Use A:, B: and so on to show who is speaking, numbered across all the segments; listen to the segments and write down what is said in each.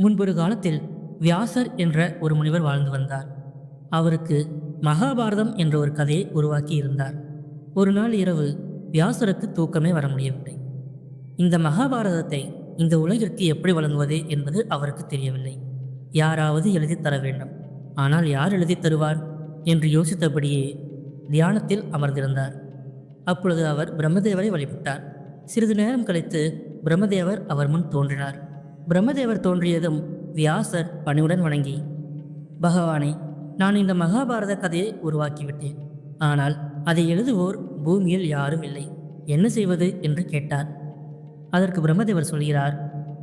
A: முன்பொரு காலத்தில் வியாசர் என்ற ஒரு முனிவர் வாழ்ந்து வந்தார். அவருக்கு மகாபாரதம் என்ற ஒரு கதையை உருவாக்கி இருந்தார். ஒரு நாள் இரவு வியாசருக்கு தூக்கமே வர முடியவில்லை. இந்த மகாபாரதத்தை இந்த உலகிற்கு எப்படி வழங்குவது என்பது அவருக்கு தெரியவில்லை. யாராவது எழுதித் தர வேண்டும். ஆனால் யார் எழுதித் தருவார் என்று யோசித்தபடியே தியானத்தில் அமர்ந்திருந்தார். அப்பொழுது அவர் பிரம்மதேவரை வழிபட்டார். சிறிது நேரம் கழித்து பிரம்மதேவர் அவர் முன் தோன்றினார். பிரம்மதேவர் தோன்றியதும் வியாசர் பணிவுடன் வணங்கி பகவானே நான் இந்த மகாபாரத கதையை உருவாக்கிவிட்டேன். ஆனால் அதை எழுதுவோர் பூமியில் யாரும் இல்லை. என்ன செய்வது? என்று கேட்டார். அதற்கு பிரம்மதேவர் சொல்கிறார்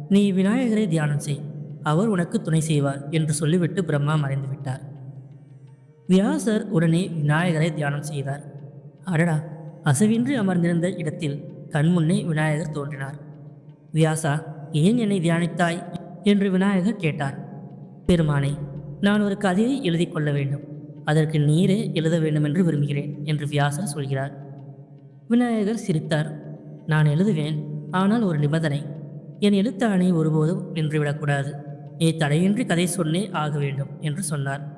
A: நீ விநாயகரை தியானம் செய். அவர் உனக்கு துணை செய்வார் என்று சொல்லிவிட்டு பிரம்மா மறைந்து விட்டார். வியாசர் உடனே விநாயகரை தியானம் செய்தார். அடடா! அசவின்றி அமர்ந்திருந்த இடத்தில் கண்முன்னே விநாயகர் தோன்றினார். வியாசா ஏன் என்னை தியானித்தாய்? என்று விநாயகர் கேட்டார். பெருமானே நான் ஒரு கதையை எழுதி கொள்ள வேண்டும். அதற்கு நீரே எழுத வேண்டும் என்று விரும்புகிறேன் என்று வியாசர் சொல்கிறார். விநாயகர் சிரித்தார். நான் எழுதுவேன் ஆனால் ஒரு நிபந்தனை. என் எழுத்தாணை ஒருபோதும் நின்றுவிடக்கூடாது நீ தடையின்றி கதை சொன்னே ஆக வேண்டும் என்று சொன்னார்.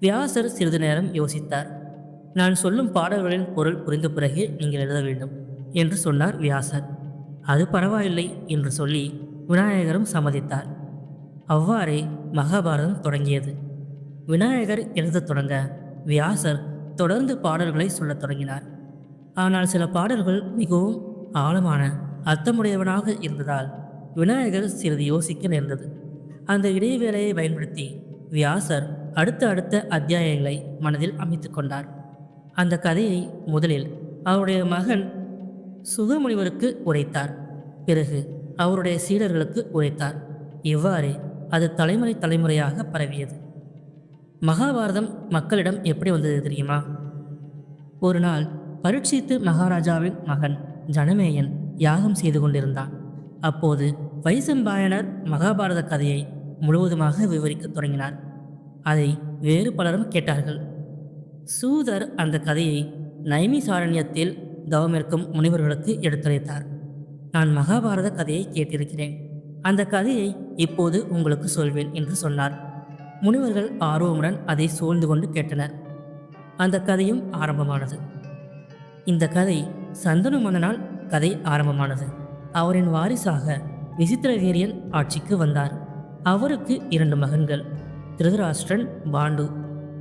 A: வியாசர் சிறிது நேரம் யோசித்தார். நான் சொல்லும் பாடல்களின் பொருள் புரிந்த பிறகே நீங்கள் எழுத வேண்டும் என்று சொன்னார் வியாசர். அது பரவாயில்லை என்று சொல்லி விநாயகரும் சம்மதித்தார். அவ்வாறே மகாபாரதம் தொடங்கியது. விநாயகர் எழுதத் தொடங்க வியாசர் தொடர்ந்து பாடல்களை சொல்லத் தொடங்கினார். ஆனால் சில பாடல்கள் மிகவும் ஆழமான அர்த்தமுடையவனாக இருந்ததால் விநாயகர் சிறிது யோசிக்க நேர்ந்தது. அந்த இடைவேளையை பயன்படுத்தி வியாசர் அடுத்த அடுத்த அத்தியாயங்களை மனதில் அமைத்து கொண்டார். அந்த கதையை முதலில் அவருடைய மகன் சுகமுனிவருக்கு உரைத்தார். பிறகு அவருடைய சீடர்களுக்கு உரைத்தார். இவ்வாறே அது தலைமுறை தலைமுறையாக பரவியது. மகாபாரதம் மக்களிடம் எப்படி வந்தது தெரியுமா? ஒரு நாள் பரீட்சித்து மகாராஜாவின் மகன் ஜனமேயன் யாகம் செய்து கொண்டிருந்தான். அப்போது வைசம்பாயனர் மகாபாரத கதையை முழுவதுமாக விவரிக்கத் தொடங்கினார். அதை வேறு பலரும் கேட்டார்கள். சூதர் அந்த கதையை நைமிசாரண்யத்தில் தவமிருக்கும் முனிவர்களுக்கு எடுத்துரைத்தார். நான் மகாபாரத கதையை கேட்டிருக்கிறேன். அந்த கதையை இப்போது உங்களுக்கு சொல்வேன் என்று சொன்னார். முனிவர்கள் ஆர்வமுடன் அதை சூழ்ந்து கொண்டு கேட்டனர். அந்த கதையும் ஆரம்பமானது. இந்த கதை சந்தனு மன்னனால் கதை ஆரம்பமானது. அவரின் வாரிசாக விசித்திரவீரியன் ஆட்சிக்கு வந்தார். அவருக்கு இரண்டு மகன்கள் திருதராஷ்டிரன் பாண்டு.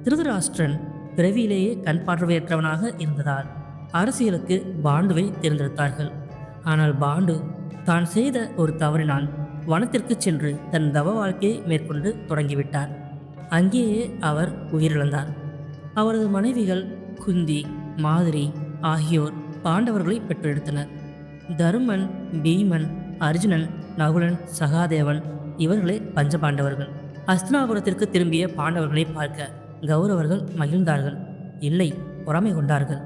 A: திருதராஷ்டிரன் பிறவியிலேயே கண் பார்வையற்றவனாக இருந்ததால் அரசியலுக்கு பாண்டுவை தேர்ந்தெடுத்தார்கள். ஆனால் பாண்டு தான் செய்த ஒரு தவறினால் வனத்திற்கு சென்று தன் தவ வாழ்க்கையை மேற்கொண்டு தொடங்கிவிட்டார். அங்கேயே அவர் உயிரிழந்தார். அவரது மனைவிகள் குந்தி மாதிரி ஆகியோர் பாண்டவர்களை பெற்றெடுத்தனர். தருமன் பீமன் அர்ஜுனன் நகுலன் சகாதேவன் இவர்களே பஞ்சபாண்டவர்கள் அஸ்தினாபுரத்திற்கு திரும்பிய பாண்டவர்களை பார்க்க கௌரவர்கள் மகிழ்ந்தார்கள். இல்லை பொறாமை கொண்டார்கள்.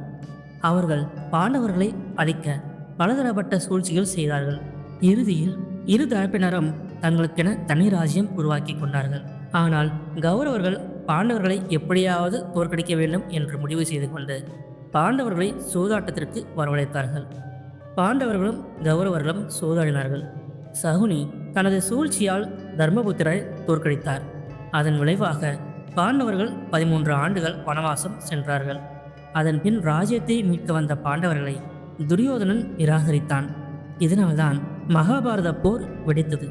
A: அவர்கள் பாண்டவர்களை அழிக்க பலதரப்பட்ட சூழ்ச்சிகள் செய்தார்கள். இறுதியில் இரு தரப்பினரும் தங்களுக்கென தனி ராஜ்யம் உருவாக்கி கொண்டார்கள். ஆனால் கௌரவர்கள் பாண்டவர்களை எப்படியாவது தோற்கடிக்க வேண்டும் என்று முடிவு செய்து கொண்டு பாண்டவர்களை சூதாட்டத்திற்கு வரவழைத்தார்கள். பாண்டவர்களும் கௌரவர்களும் சூதாடினார்கள். சகுனி தனது சூழ்ச்சியால் தர்மபுத்திரை தோற்கடித்தார். அதன் விளைவாக பாண்டவர்கள் பதிமூன்று ஆண்டுகள் வனவாசம் சென்றார்கள். அதன் பின் ராஜ்யத்தை மீட்க வந்த பாண்டவர்களை துரியோதனன் நிராகரித்தான். இதனால்தான் மகாபாரத போர் வெடித்தது.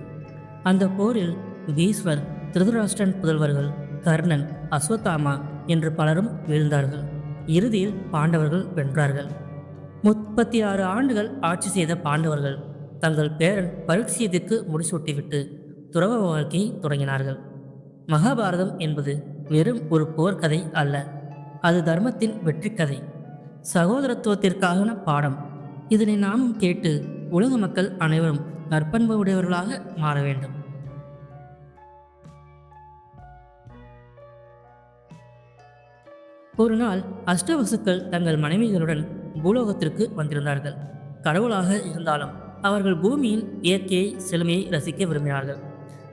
A: அந்த போரில் பீஸ்வர் திருதராஷ்டிரன் புதல்வர்கள் கர்ணன் அஸ்வத்தாமா என்று பலரும் வீழ்ந்தார்கள். இறுதியில் பாண்டவர்கள் வென்றார்கள். முப்பத்தி ஆறு ஆண்டுகள் ஆட்சி செய்த பாண்டவர்கள் தங்கள் பேரன் பரீட்சியத்திற்கு முடிசூட்டிவிட்டு துறவ வாழ்க்கையை தொடங்கினார்கள். மகாபாரதம் என்பது வெறும் ஒரு போர்க்கதை அல்ல. அது தர்மத்தின் வெற்றிக்கதை. சகோதரத்துவத்திற்கான பாடம். இதனை நாமும் கேட்டு உலக மக்கள் அனைவரும் நற்பண்பு உடையவர்களாக மாற வேண்டும். ஒரு நாள் அஷ்டவசுக்கள் தங்கள் மனைவிகளுடன் பூலோகத்திற்கு வந்திருந்தார்கள். கடவுளாக இருந்தாலும் அவர்கள் பூமியின் இயற்கையை செழுமையை ரசிக்க விரும்பினார்கள்.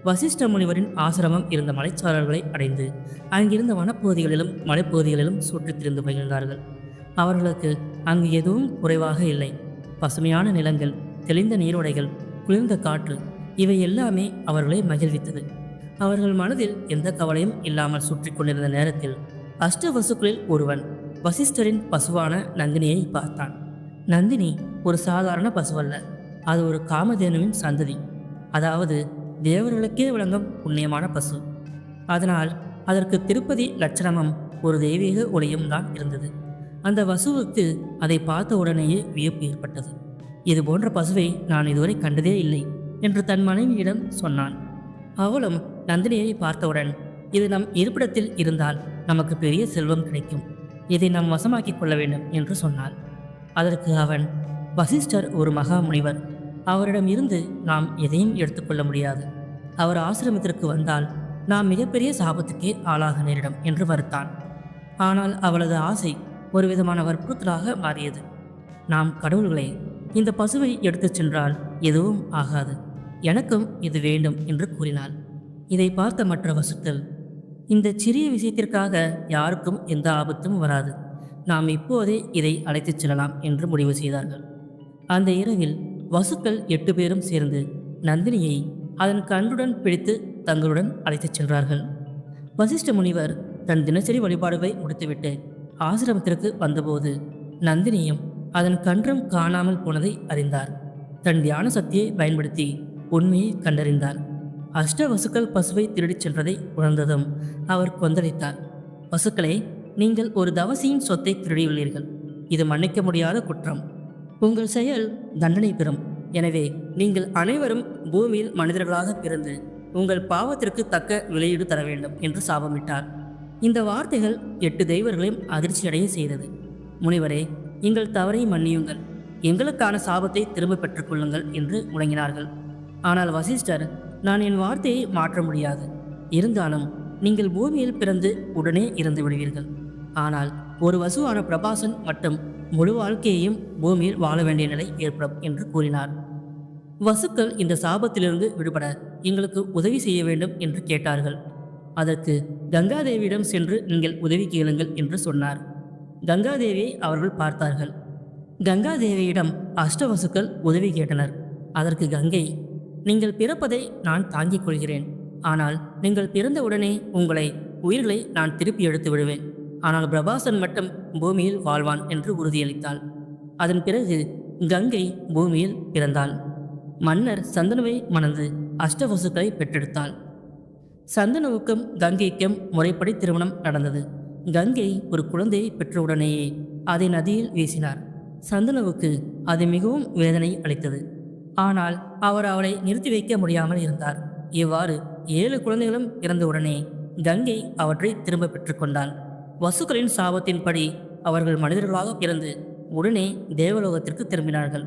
A: வசிஷ்ட முனிவரின் ஆசிரமம் இருந்த மலைச்சாரல்களை அடைந்து அங்கிருந்த வனப்பகுதிகளிலும் மலைப்பகுதிகளிலும் சுற்றித் திரிந்து மகிழ்ந்தார்கள். அவர்களுக்கு அங்கு எதுவும் குறைவாக இல்லை. பசுமையான நிலங்கள் தெளிந்த நீரோடைகள் குளிர்ந்த காற்று இவை எல்லாமே அவர்களை மகிழ்வித்தது. அவர்கள் மனதில் எந்த கவலையும் இல்லாமல் சுற்றி கொண்டிருந்த நேரத்தில் அஷ்டவசுக்களில் ஒருவன் வசிஷ்டரின் பசுவான நந்தினியை பார்த்தான். நந்தினி ஒரு சாதாரண பசுவல்ல அது ஒரு காமதேனுவின் சந்ததி. அதாவது தேவர்களுக்கே விளங்கும் புண்ணியமான பசு. அதனால் அதற்கு திருப்பதி லட்சணமும் ஒரு தெய்வீக ஒளியும் தான் இருந்தது. அந்த வசுவுக்கு அதை பார்த்த உடனேயே வியப்பு ஏற்பட்டது. இது போன்ற பசுவை நான் இதுவரை கண்டதே இல்லை என்று தன் மனைவியிடம் சொன்னான். அவளும் நந்தினியை பார்த்தவுடன் இது நம் இருப்பிடத்தில் இருந்தால் நமக்கு பெரிய செல்வம் கிடைக்கும். இதை நாம் வசமாக்கிக் கொள்ள வேண்டும் என்று சொன்னாள். அதற்கு அவன் வசிஷ்டர் ஒரு மகா முனிவர். அவரிடம் இருந்து நாம் எதையும் எடுத்துக்கொள்ள முடியாது. அவர் ஆசிரமத்திற்கு வந்தால் நாம் மிகப்பெரிய சாபத்துக்கே ஆளாக நேரிடும் என்று வருத்தான். ஆனால் அவளது ஆசை ஒரு விதமான வற்புறுத்தலாக மாறியது. நாம் கடவுள்களே இந்த பசுவை எடுத்துச் சென்றால் எதுவும் ஆகாது. எனக்கும் இது வேண்டும் என்று கூறினாள். இதை பார்த்த மற்ற வசுத்தல் இந்த சிறிய விஷயத்திற்காக யாருக்கும் எந்த ஆபத்தும் வராது. நாம் இப்போதே இதை அழைத்துச் செல்லலாம் என்று முடிவு செய்தார்கள். அந்த இரவில் வசுக்கள் எட்டு பேரும் சேர்ந்து நந்தினியை அதன் கன்றுடன் பிடித்து தங்களுடன் அழைத்துச் சென்றார்கள். வசிஷ்ட முனிவர் தன் தினசரி வழிபாடுகளை முடித்துவிட்டு ஆசிரமத்திற்கு வந்தபோது நந்தினியும் அதன் கன்றம் காணாமல் போனதை அறிந்தார். தன் தியான சக்தியை பயன்படுத்தி உண்மையை கண்டறிந்தார். அஷ்ட வசுக்கள் பசுவை திருடிச் சென்றதை உணர்ந்ததும் அவர் கொந்தளித்தார். வசுக்களே நீங்கள் ஒரு தவசியின் சொத்தை திருடியுள்ளீர்கள். இது மன்னிக்க முடியாத குற்றம். உங்கள் செயல் தண்டனை பெறும். எனவே நீங்கள் அனைவரும் பூமியில் மனிதர்களாக பிறந்து உங்கள் பாவத்திற்கு தக்க விலையீடு தர வேண்டும் என்று சாபமிட்டார். இந்த வார்த்தைகள் எட்டு தெய்வர்களையும் அதிர்ச்சியடைய செய்தது. முனிவரே எங்கள் தவறை மன்னியுங்கள். எங்களுக்கான சாபத்தை திரும்ப பெற்றுக்கொள்ளுங்கள் என்று முழங்கினார்கள். ஆனால் வசிஷ்டர் நான் என் வார்த்தையை மாற்ற முடியாது. இருந்தாலும் நீங்கள் பூமியில் பிறந்து உடனே இறந்து விடுவீர்கள். ஆனால் ஒரு வசுவான பிரபாசன் மட்டும் முழு வாழ்க்கையையும் பூமியில் வாழ வேண்டிய நிலை ஏற்படும் என்று கூறினார். வசுக்கள் இந்த சாபத்திலிருந்து விடுபட எங்களுக்கு உதவி செய்ய வேண்டும் என்று கேட்டார்கள். அதற்கு கங்காதேவியிடம் சென்று நீங்கள் உதவி கேளுங்கள் என்று சொன்னார். கங்காதேவியை அவர்கள் பார்த்தார்கள். கங்காதேவியிடம் அஷ்டவசுக்கள் உதவி கேட்டனர். அதற்கு கங்கை நீங்கள் பிறப்பதை நான் தாங்கிக் கொள்கிறேன். ஆனால் நீங்கள் பிறந்தவுடனே உங்களை உயிர்களை நான் திருப்பி எடுத்து விடுவேன். ஆனால் பிரபாசன் மட்டும் பூமியில் வாழ்வான் என்று உறுதியளித்தாள். அதன் பிறகு கங்கை பூமியில் பிறந்தாள். மன்னர் சந்தனுவை மணந்து அஷ்டவசுக்களை பெற்றெடுத்தாள். சந்தனுவுக்கும் கங்கைக்கும் முறைப்படி திருமணம் நடந்தது. கங்கை ஒரு குழந்தையை பெற்றவுடனேயே அதை நதியில் வீசினார். சந்தனுவுக்கு அது மிகவும் வேதனை அளித்தது. ஆனால் அவர் அவளை நிறுத்தி வைக்க முடியாமல் இருந்தார். இவ்வாறு ஏழு குழந்தைகளும் இறந்தவுடனே கங்கை அவற்றை திரும்ப பெற்றுக்கொண்டாள் வசுக்களின் சாபத்தின்படி அவர்கள் மனிதர்களாக பிறந்து உடனே தேவலோகத்திற்கு திரும்பினார்கள்.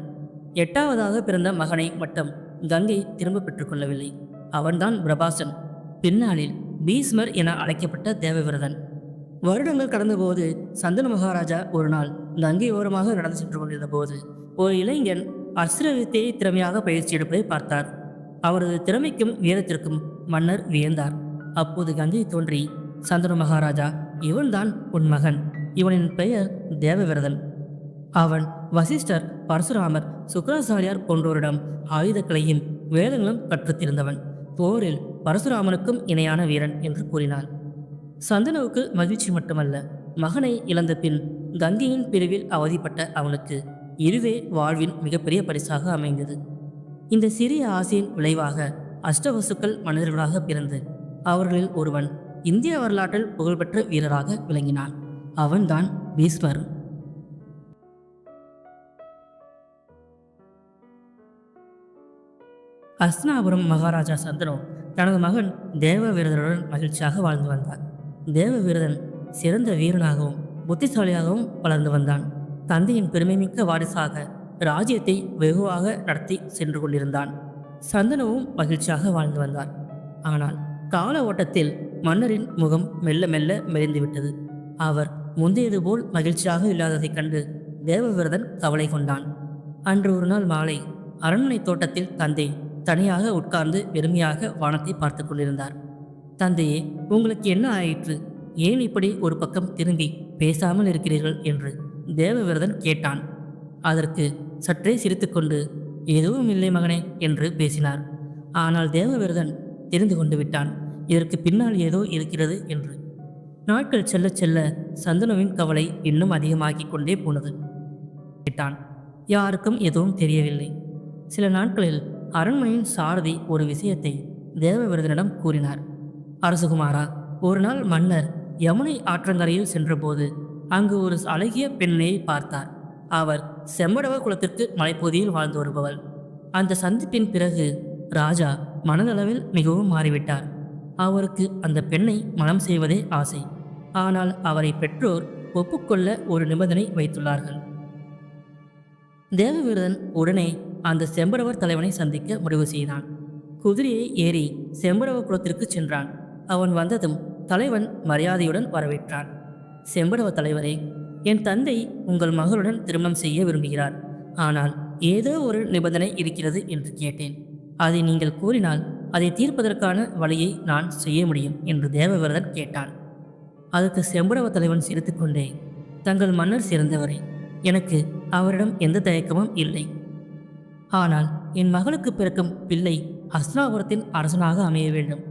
A: எட்டாவதாக பிறந்த மகனை மட்டும் கங்கை திரும்ப பெற்றுக்கொள்ளவில்லை. அவன்தான் பிரபாசன். பின்னாளில் பீஸ்மர் என அழைக்கப்பட்ட தேவவிரதன். வருடங்கள் கடந்தபோது சந்தன மகாராஜா ஒரு நாள் கங்கை ஓரமாக நடந்து சென்று கொண்டிருந்த போது ஒரு இளைஞன் அஸ்திர வித்தையை திறமையாக பயிற்சி எடுப்பதை பார்த்தார். அவரது திறமைக்கும் வீரத்திற்கும் மன்னர் வியந்தார். அப்போது கங்கை தோன்றி சந்தன மகாராஜா இவன்தான் உன் மகன். இவனின் பெயர் தேவவிரதன். அவன் வசிஷ்டர் பரசுராமர் சுக்கராச்சாரியார் போன்றோரிடம் ஆயுதக்கலையும் வேதங்களும் கற்றுத்திருந்தவன். போரில் பரசுராமனுக்கும் இணையான வீரன் என்று கூறினார் சந்தனுவுக்கு மகிழ்ச்சி மட்டுமல்ல மகனை இழந்த பின் கங்கையின் பிரிவில் அவதிப்பட்ட அவனுக்கு இதுவே வாழ்வின் மிகப்பெரிய பரிசாக அமைந்தது. இந்த சிறிய ஆசையின் விளைவாக அஷ்டவசுக்கள் மனிதர்களாக பிறந்து அவர்களில் ஒருவன் இந்திய வரலாற்றில் புகழ்பெற்ற வீரராக விளங்கினான். அவன்தான் பீஸ்மர் அஸ்னாபுரம் மகாராஜா சந்திரோ தனது மகன் தேவவீரதனுடன் மகிழ்ச்சியாக வாழ்ந்து வந்தார் தேவவீரதன் சிறந்த வீரனாகவும் புத்திசாலியாகவும் வளர்ந்து வந்தான். தந்தையின் பெருமைமிக்க வாரிசாக ராஜ்யத்தை வெகுவாக நடத்தி சென்று கொண்டிருந்தான். சந்தனுவும் மகிழ்ச்சியாக வாழ்ந்து வந்தார் ஆனால் கால ஓட்டத்தில் மன்னரின் முகம் மெல்ல மெல்ல மெலிந்துவிட்டது அவர் முந்தையது போல் மகிழ்ச்சியாக இல்லாததைக் கண்டு தேவவிரதன் கவலை கொண்டான். அன்று ஒரு நாள் மாலை அரண்மனை தோட்டத்தில் தந்தை தனியாக உட்கார்ந்து வெறுமையாக வானத்தை பார்த்து கொண்டிருந்தார். தந்தையே உங்களுக்கு என்ன ஆயிற்று? ஏன் இப்படி ஒரு பக்கம் திரும்பி பேசாமல் இருக்கிறீர்கள்? என்று தேவவிரதன் கேட்டான். அதற்கு சற்றே சிரித்துக்கொண்டு எதுவும் இல்லை மகனே என்று பேசினார். ஆனால் தேவவிரதன் தெரிந்து கொண்டு விட்டான். இதற்கு பின்னால் ஏதோ இருக்கிறது என்று. நாட்கள் செல்ல செல்ல சந்தனுவின் கவலை இன்னும் அதிகமாகிக் கொண்டே போனது. விட்டான் யாருக்கும் எதுவும் தெரியவில்லை. சில நாட்களில் அரண்மனையின் சாரதி ஒரு விஷயத்தை தேவவிரதனிடம் கூறினார். அரசகுமாரா ஒரு நாள் மன்னர் யமுனை ஆற்றங்கரையில் சென்றபோது அங்கு ஒரு அழகிய பெண்ணையை பார்த்தார். அவர் செம்படவ குலத்திற்கு மலைப்பகுதியில் வாழ்ந்து வருபவள். அந்த சந்திப்பின் பிறகு ராஜா மனதளவில் மிகவும் மாறிவிட்டார். அவருக்கு அந்த பெண்ணை மனம் செய்வதே ஆசை. ஆனால் அவரை பெற்றோர் ஒப்புக்கொள்ள ஒரு நிபந்தனை வைத்துள்ளார்கள். தேவவிரதன் உடனே அந்த செம்பரவர் தலைவனை சந்திக்க முடிவு செய்தான். குதிரையை ஏறி செம்பரவ குலத்திற்கு சென்றான். அவன் வந்ததும் தலைவன் மரியாதையுடன் வரவேற்றான். செம்பரவ தலைவரே என் தந்தை உங்கள் மகளுடன் திருமணம் செய்ய விரும்புகிறார். ஆனால் ஏதோ ஒரு நிபந்தனை இருக்கிறது என்று கேட்டேன். அதை நீங்கள் கூறினால் அதை தீர்ப்பதற்கான வழியை நான் செய்ய முடியும் என்று தேவவிரதன் கேட்டான் அதற்கு செம்படவ தலைவன் சிரித்துக்கொண்டே தங்கள் மன்னர் சிறந்தவரே எனக்கு அவரிடம் எந்த தயக்கமும் இல்லை. ஆனால் என் மகளுக்கு பிறக்கும் பிள்ளை ஹஸ்தினாபுரத்தின் அரசனாக அமைய வேண்டும்.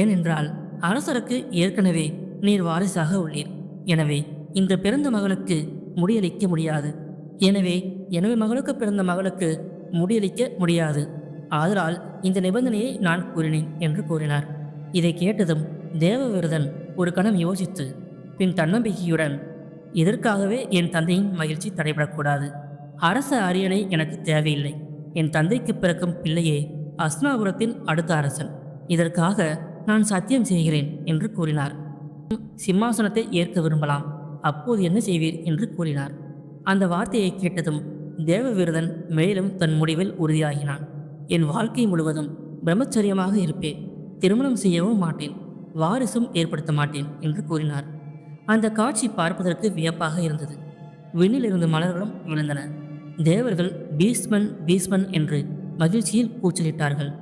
A: ஏனென்றால் அரசருக்கு ஏற்கனவே நீர் வாரிசாக உள்ளீர். எனவே இந்த பிறந்த மகளுக்கு முடியளிக்க முடியாது. எனவே எனவே மகளுக்கு பிறந்த மகளுக்கு முடியளிக்க முடியாது. ஆதலால் இந்த நிபந்தனையை நான் கூறினேன் என்று கூறினார். இதை கேட்டதும் தேவவிரதன் ஒரு கணம் யோசித்து பின் தன்னம்பிக்கையுடன் இதற்காகவே என் தந்தையின் மகிழ்ச்சி தடைபடக்கூடாது. அரச அரியணை எனக்கு தேவையில்லை. என் தந்தைக்கு பிறக்கும் பிள்ளையே அஸ்னாபுரத்தின் அடுத்த அரசன். இதற்காக நான் சத்தியம் செய்கிறேன் என்று கூறினார். சிம்மாசனத்தை ஏற்க விரும்பலாம். அப்போது என்ன செய்வீர்? என்று கூறினார். அந்த வார்த்தையை கேட்டதும் தேவவிரதன் மேலும் தன் முடிவில் உறுதியாகினான். என் வாழ்க்கை முழுவதும் பிரம்மச்சரியமாக இருப்பேன். திருமணம் செய்யவும் மாட்டேன். வாரிசும் ஏற்படுத்த மாட்டேன் என்று கூறினார். அந்த காட்சி பார்ப்பதற்கு வியப்பாக இருந்தது. விண்ணிலிருந்து மலர்களும் விழுந்தன. தேவர்கள் பீஸ்மன் பீஸ்மன் என்று மகிழ்ச்சியில் கூச்சலிட்டார்கள்.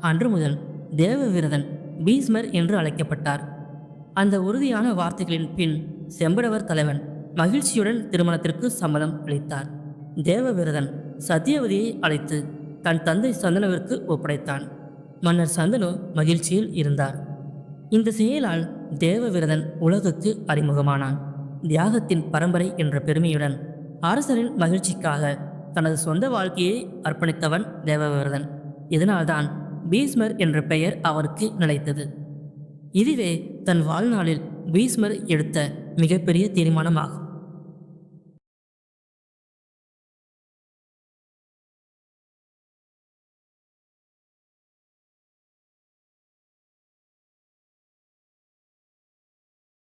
A: அன்று முதல் தேவவிரதன் பீஸ்மர் என்று அழைக்கப்பட்டார். அந்த உறுதியான வார்த்தைகளின் பின் செம்படவர் தலைவன் மகிழ்ச்சியுடன் திருமணத்திற்கு சம்மதம் அளித்தார். தேவவிரதன் சத்தியவதியை அழைத்து தன் தந்தை சந்தனுவிற்கு ஒப்படைத்தான். மன்னர் சந்தனு மகிழ்ச்சியில் இருந்தார். இந்த செயலால் தேவவிரதன் உலகுக்கு அறிமுகமானான். தியாகத்தின் பரம்பரை என்ற பெருமையுடன் அரசரின் மகிழ்ச்சிக்காக தனது சொந்த வாழ்க்கையை அர்ப்பணித்தவன் தேவவிரதன். இதனால்தான் பீஸ்மர் என்ற பெயர் அவருக்கு நிலைத்தது. இதுவே தன் வாழ்நாளில் பீஸ்மர் எடுத்த மிகப்பெரிய தீர்மானமாகும்.